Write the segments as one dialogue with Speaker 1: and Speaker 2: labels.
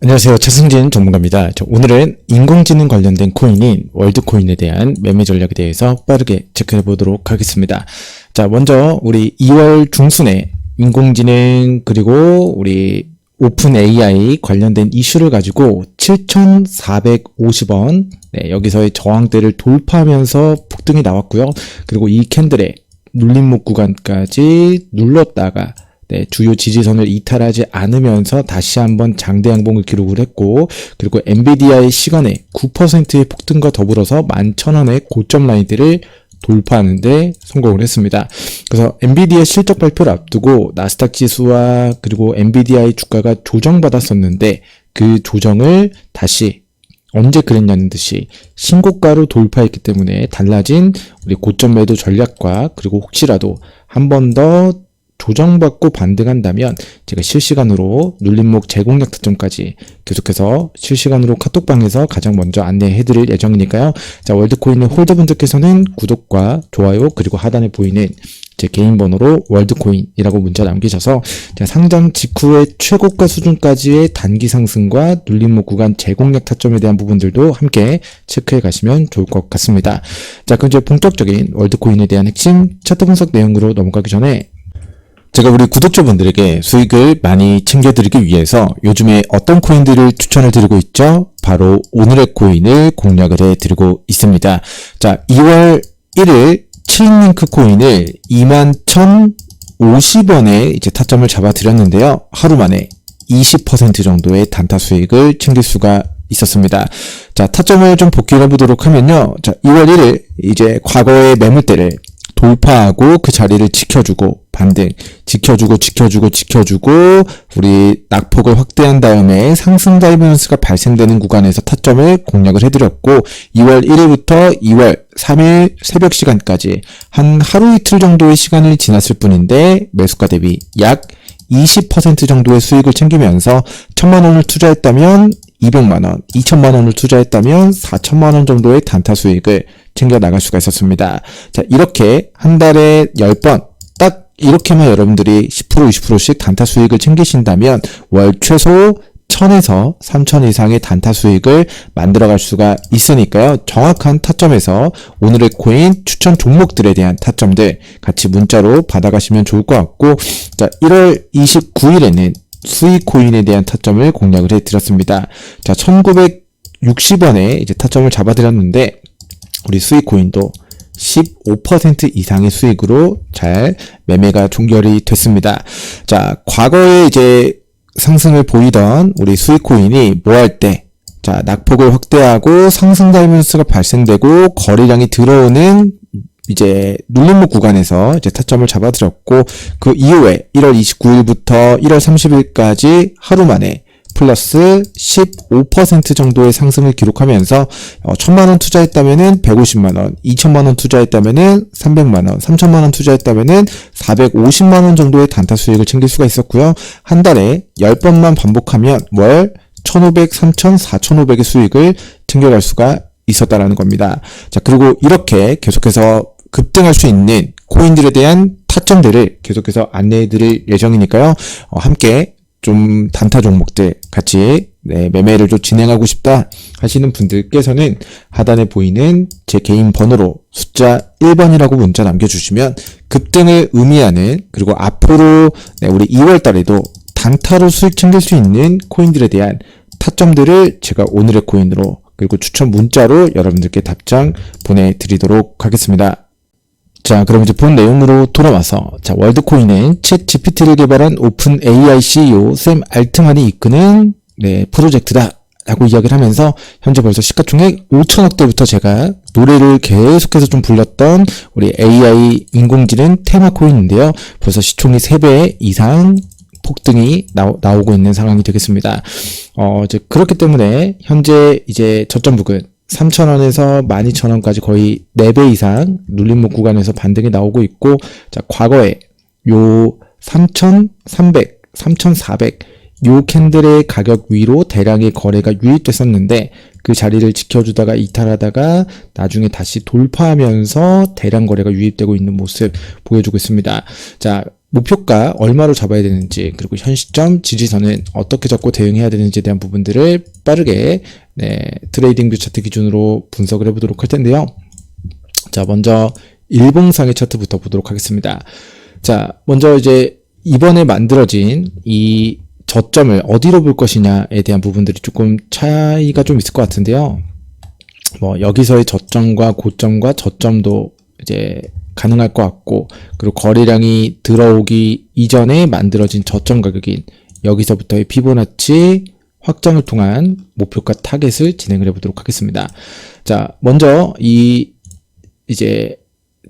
Speaker 1: 안녕하세요. 최승진 전문가입니다. 자, 오늘은 인공지능 관련된 코인인 월드코인에 대한 매매 전략에 대해서 빠르게 체크해 보도록 하겠습니다. 자, 먼저 우리 2월 중순에 인공지능 그리고 우리 오픈 AI 관련된 이슈를 가지고 7,450원 네, 여기서의 저항대를 돌파하면서 폭등이 나왔고요. 그리고 이 캔들의 눌림목 구간까지 눌렀다가 네, 주요 지지선을 이탈하지 않으면서 다시 한번 장대 양봉을 기록을 했고 그리고 엔비디아의 시간에 9%의 폭등과 더불어서 11,000원의 고점 라인들을 돌파하는데 성공을 했습니다. 그래서 엔비디아 실적 발표를 앞두고 나스닥 지수와 그리고 엔비디아의 주가가 조정받았었는데 그 조정을 다시 언제 그랬냐는 듯이 신고가로 돌파했기 때문에 달라진 우리 고점 매도 전략과 그리고 혹시라도 한 번 더 조정받고 반등한다면 제가 실시간으로 눌림목 제공약 타점까지 계속해서 실시간으로 카톡방에서 가장 먼저 안내해 드릴 예정이니까요. 자, 월드코인의 홀더분들께서는 구독과 좋아요 그리고 하단에 보이는 제 개인 번호로 월드코인이라고 문자 남기셔서 제가 상장 직후의 최고가 수준까지의 단기 상승과 눌림목 구간 제공약 타점에 대한 부분들도 함께 체크해 가시면 좋을 것 같습니다. 자, 그럼 이제 본격적인 월드코인에 대한 핵심 차트 분석 내용으로 넘어가기 전에 제가 우리 구독자분들에게 수익을 많이 챙겨드리기 위해서 요즘에 어떤 코인들을 추천을 드리고 있죠? 바로 오늘의 코인을 공략을 해드리고 있습니다. 자, 2월 1일 체인링크 코인을 21,050원에 이제 타점을 잡아드렸는데요. 하루 만에 20% 정도의 단타 수익을 챙길 수가 있었습니다. 자, 타점을 좀 복귀해 보도록 하면요. 자, 2월 1일 이제 과거의 매물대를 돌파하고 그 자리를 지켜주고 반등 지켜주고 지켜주고 지켜주고 우리 낙폭을 확대한 다음에 상승 다이버런스가 발생되는 구간에서 타점을 공략을 해드렸고 2월 1일부터 2월 3일 새벽 시간까지 한 하루 이틀 정도의 시간을 지났을 뿐인데 매수가 대비 약20% 정도의 수익을 챙기면서 1000만 원을 투자했다면 200만 원, 2천만 원을 투자했다면 4천만 원 정도의 단타 수익을 챙겨 나갈 수가 있었습니다. 자, 이렇게 한 달에 10번 딱 이렇게만 여러분들이 10% 20%씩 단타 수익을 챙기신다면 월 최소 1000에서 3000 이상의 단타 수익을 만들어갈 수가 있으니까요. 정확한 타점에서 오늘의 코인 추천 종목들에 대한 타점들 같이 문자로 받아가시면 좋을 것 같고 자 1월 29일에는 수익 코인에 대한 타점을 공략을 해드렸습니다. 자 1960원에 이제 타점을 잡아드렸는데 우리 수익 코인도 15% 이상의 수익으로 잘 매매가 종결이 됐습니다. 자, 과거에 이제 상승을 보이던 우리 수익 코인이 뭐 할 때, 자, 낙폭을 확대하고 상승 다이버스가 발생되고 거래량이 들어오는 이제 눌림목 구간에서 이제 타점을 잡아드렸고 그 이후에 1월 29일부터 1월 30일까지 하루 만에 플러스 15% 정도의 상승을 기록하면서 어, 1000만원 투자했다면은 150만원, 2000만원 투자했다면은 300만원, 3000만원 투자했다면은 450만원 정도의 단타 수익을 챙길 수가 있었고요. 한 달에 10번만 반복하면 월 1500, 3000, 4500의 수익을 챙겨갈 수가 있었다라는 겁니다. 자, 그리고 이렇게 계속해서 급등할 수 있는 코인들에 대한 타점들을 계속해서 안내해 드릴 예정이니까요. 어, 함께 좀 단타 종목들 같이 네, 매매를 좀 진행하고 싶다 하시는 분들께서는 하단에 보이는 제 개인 번호로 숫자 1번이라고 문자 남겨주시면 급등을 의미하는 그리고 앞으로 네, 우리 2월 달에도 단타로 수익 챙길 수 있는 코인들에 대한 타점들을 제가 오늘의 코인으로 그리고 추천 문자로 여러분들께 답장 보내드리도록 하겠습니다. 자, 그럼 이제 본 내용으로 돌아와서, 자, 월드코인은 챗 GPT를 개발한 오픈 AI CEO 샘 알트만이 이끄는, 네, 프로젝트다. 라고 이야기를 하면서, 현재 벌써 시가총액 5천억 대부터 제가 노래를 계속해서 좀 불렀던 우리 AI 인공지능 테마 코인인데요. 벌써 시총이 3배 이상 폭등이 나오, 나오고 있는 상황이 되겠습니다. 어, 이제 그렇기 때문에 현재 이제 저점 부근 3,000원에서 12,000원까지 거의 4배 이상 눌림목 구간에서 반등이 나오고 있고, 자, 과거에 요 3,300, 3,400, 요 캔들의 가격 위로 대량의 거래가 유입됐었는데 그 자리를 지켜주다가 이탈하다가 나중에 다시 돌파하면서 대량 거래가 유입되고 있는 모습 보여주고 있습니다. 자, 목표가 얼마로 잡아야 되는지 그리고 현 시점 지지선은 어떻게 잡고 대응해야 되는지에 대한 부분들을 빠르게 네, 트레이딩 뷰 차트 기준으로 분석을 해보도록 할 텐데요. 자, 먼저 일봉상의 차트부터 보도록 하겠습니다. 자, 먼저 이제 이번에 만들어진 이 저점을 어디로 볼 것이냐에 대한 부분들이 조금 차이가 좀 있을 것 같은데요. 뭐 여기서의 저점과 고점과 저점도 이제 가능할 것 같고 그리고 거래량이 들어오기 이전에 만들어진 저점 가격인 여기서부터의 피보나치 확장을 통한 목표가 타겟을 진행을 해보도록 하겠습니다. 자, 먼저 이 이제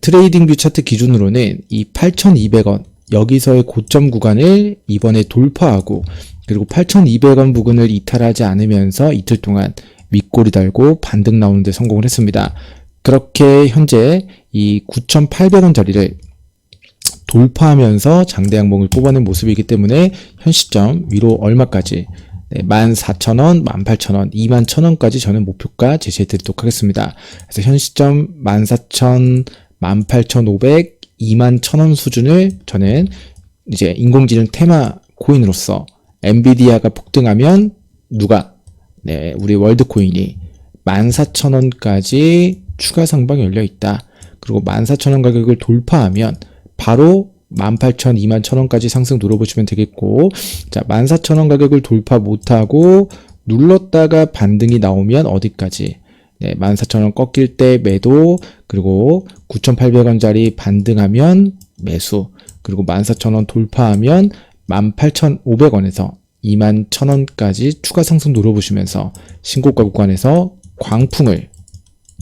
Speaker 1: 트레이딩 뷰 차트 기준으로는 이 8,200원 여기서의 고점 구간을 이번에 돌파하고 그리고 8,200원 부근을 이탈하지 않으면서 이틀 동안 윗골이 달고 반등 나오는데 성공을 했습니다. 그렇게 현재 이 9,800원 자리를 돌파하면서 장대 양봉을 뽑아낸 모습이기 때문에 현 시점 위로 얼마까지 네, 14,000원, 18,000원, 21,000원까지 저는 목표가 제시해 드리도록 하겠습니다. 그래서 현 시점 14,000, 18,500, 21,000원 수준을 저는 이제 인공지능 테마 코인으로서 엔비디아가 폭등하면 누가 네, 우리 월드 코인이 14,000원까지 추가 상방이 열려 있다. 그리고 14,000원 가격을 돌파하면 바로 18,000, 21,000원까지 상승 눌러보시면 되겠고, 자, 14,000원 가격을 돌파 못하고 눌렀다가 반등이 나오면 어디까지? 네, 14,000원 꺾일 때 매도, 그리고 9,800원짜리 반등하면 매수, 그리고 14,000원 돌파하면 18,500원에서 21,000원까지 추가 상승 눌러보시면서 신고가 구간에서 광풍을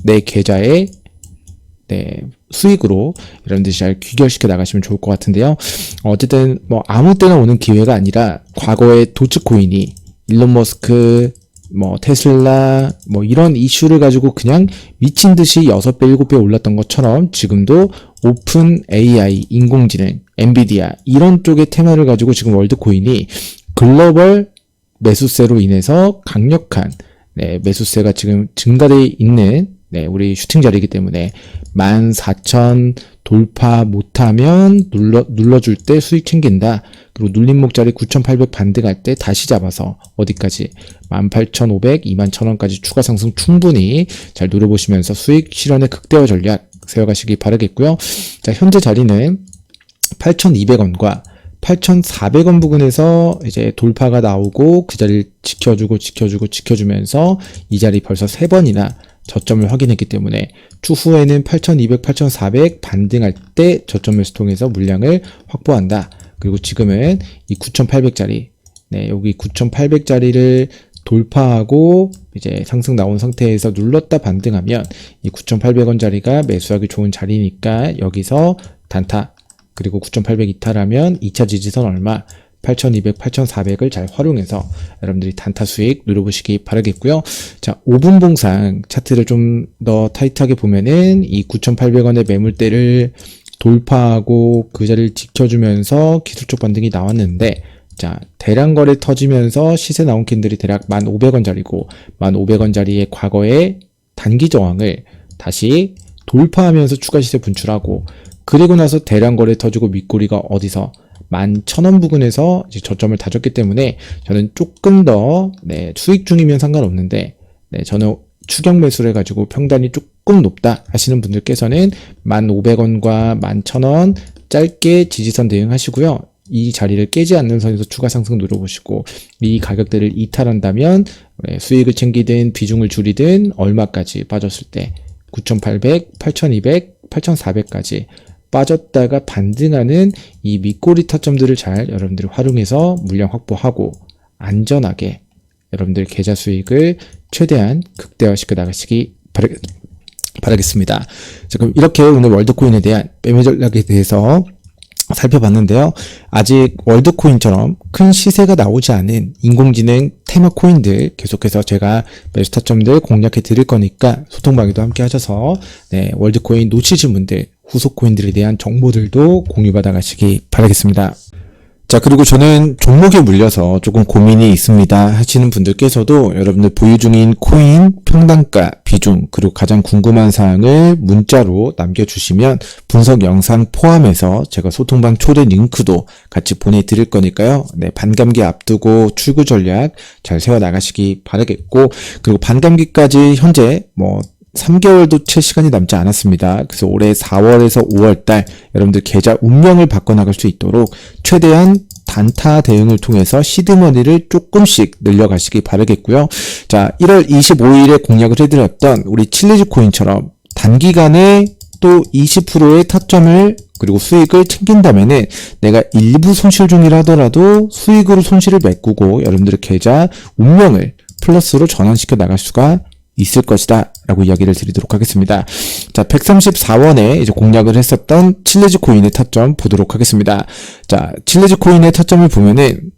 Speaker 1: 내 계좌에 네, 수익으로 여러분들이 잘 귀결시켜 나가시면 좋을 것 같은데요. 어쨌든 뭐 아무 때나 오는 기회가 아니라 과거에 도츠코인이 일론 머스크 뭐 테슬라 뭐 이런 이슈를 가지고 그냥 미친 듯이 6배 7배 올랐던 것처럼 지금도 오픈 AI 인공지능 엔비디아 이런 쪽의 테마를 가지고 지금 월드코인이 글로벌 매수세로 인해서 강력한 네, 매수세가 지금 증가되어 있는 네, 우리 슈팅 자리이기 때문에 14,000 돌파 못하면 눌러, 눌러줄 때 수익 챙긴다. 그리고 눌림목 자리 9,800 반등할 때 다시 잡아서 어디까지 18,500, 21,000원까지 추가 상승 충분히 잘 노려보시면서 수익 실현의 극대화 전략 세워가시기 바라겠고요. 자, 현재 자리는 8,200원과 8,400원 부근에서 이제 돌파가 나오고 그 자리를 지켜주고 지켜주고 지켜주면서 이 자리 벌써 세 번이나 저점을 확인했기 때문에 추후에는 8,200, 8,400 반등할 때 저점 매수 통해서 물량을 확보한다. 그리고 지금은 이 9,800짜리, 네, 여기 9,800짜리를 돌파하고 이제 상승 나온 상태에서 눌렀다 반등하면 이 9,800원짜리가 매수하기 좋은 자리니까 여기서 단타 그리고 9,800 이탈하면 2차 지지선 얼마 8,200, 8,400을 잘 활용해서 여러분들이 단타 수익 누려보시기 바라겠고요. 자, 5분 봉상 차트를 좀 더 타이트하게 보면은 이 9,800원의 매물대를 돌파하고 그 자리를 지켜주면서 기술적 반등이 나왔는데 자, 대량 거래 터지면서 시세 나온 캔들이 대략 1,500원짜리고 1,500원짜리의 과거의 단기 저항을 다시 돌파하면서 추가 시세 분출하고 그리고 나서 대량 거래 터지고 윗꼬리가 어디서 만천원 부근에서 이제 저점을 다졌기 때문에 저는 조금 더 네, 수익 중이면 상관없는데 네, 저는 추격 매수를 해가지고 평단이 조금 높다 하시는 분들께서는 만 오백 원과만 천원 짧게 지지선 대응하시고요. 이 자리를 깨지 않는 선에서 추가 상승 누려보시고 이 가격대를 이탈한다면 네, 수익을 챙기든 비중을 줄이든 얼마까지 빠졌을 때 9,800, 8,200, 8,400까지 빠졌다가 반등하는 이 밑꼬리 타점들을 잘 여러분들이 활용해서 물량 확보하고 안전하게 여러분들 계좌 수익을 최대한 극대화시켜 나가시기 바라, 바라겠습니다. 자, 그럼 이렇게 오늘 월드코인에 대한 매매 전략에 대해서 살펴봤는데요. 아직 월드코인처럼 큰 시세가 나오지 않은 인공지능 테마 코인들 계속해서 제가 매수 타점들 공략해 드릴 거니까 소통방에도 함께 하셔서 네, 월드코인 놓치신 분들 후속 코인들에 대한 정보들도 공유받아 가시기 바라겠습니다. 자, 그리고 저는 종목에 물려서 조금 고민이 있습니다 하시는 분들께서도 여러분들 보유 중인 코인, 평단가, 비중, 그리고 가장 궁금한 사항을 문자로 남겨주시면 분석 영상 포함해서 제가 소통방 초대 링크도 같이 보내드릴 거니까요. 네, 반감기 앞두고 출구 전략 잘 세워나가시기 바라겠고, 그리고 반감기까지 현재 뭐 3개월도 채 시간이 남지 않았습니다. 그래서 올해 4월에서 5월달 여러분들 계좌 운명을 바꿔나갈 수 있도록 최대한 단타 대응을 통해서 시드머니를 조금씩 늘려가시기 바라겠고요. 자, 1월 25일에 공략을 해드렸던 우리 칠리즈 코인처럼 단기간에 또 20%의 타점을 그리고 수익을 챙긴다면은 내가 일부 손실 중이라 하더라도 수익으로 손실을 메꾸고 여러분들의 계좌 운명을 플러스로 전환시켜 나갈 수가 있을 것이다. 라고 이야기를 드리도록 하겠습니다. 자, 134원에 이제 공략을 했었던 칠레즈 코인의 타점 보도록 하겠습니다. 자, 칠레즈 코인의 타점을 보면은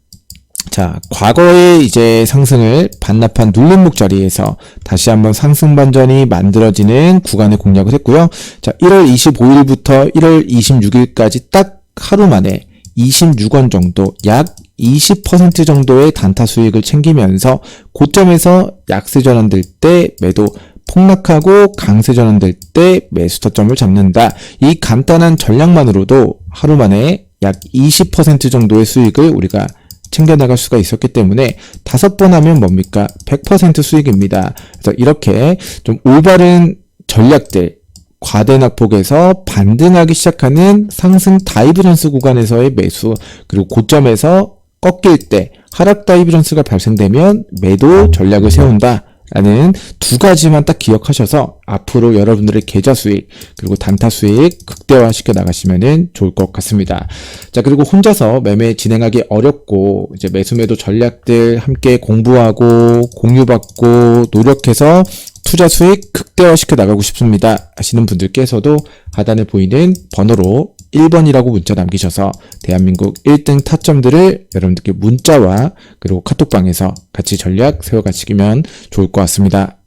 Speaker 1: 자, 과거에 이제 상승을 반납한 눌림목 자리에서 다시 한번 상승 반전이 만들어지는 구간에 공략을 했고요. 자, 1월 25일부터 1월 26일까지 딱 하루 만에 26원 정도, 약 20% 정도의 단타 수익을 챙기면서 고점에서 약세 전환될 때 매도 폭락하고 강세 전환될 때 매수 타점을 잡는다. 이 간단한 전략만으로도 하루 만에 약 20% 정도의 수익을 우리가 챙겨나갈 수가 있었기 때문에 다섯 번 하면 뭡니까? 100% 수익입니다. 그래서 이렇게 좀 올바른 전략들, 과대 낙폭에서 반등하기 시작하는 상승 다이브런스 구간에서의 매수, 그리고 고점에서 꺾일 때 하락 다이브런스가 발생되면 매도 전략을 세운다. 라는 두 가지만 딱 기억하셔서 앞으로 여러분들의 계좌 수익 그리고 단타 수익 극대화시켜 나가시면 좋을 것 같습니다. 자 그리고 혼자서 매매 진행하기 어렵고 이제 매수매도 전략들 함께 공부하고 공유받고 노력해서 투자 수익 극대화시켜 나가고 싶습니다 하시는 분들께서도 하단에 보이는 번호로 1번이라고 문자 남기셔서 대한민국 1등 타점들을 여러분들께 문자와 그리고 카톡방에서 같이 전략 세워가시면 좋을 것 같습니다.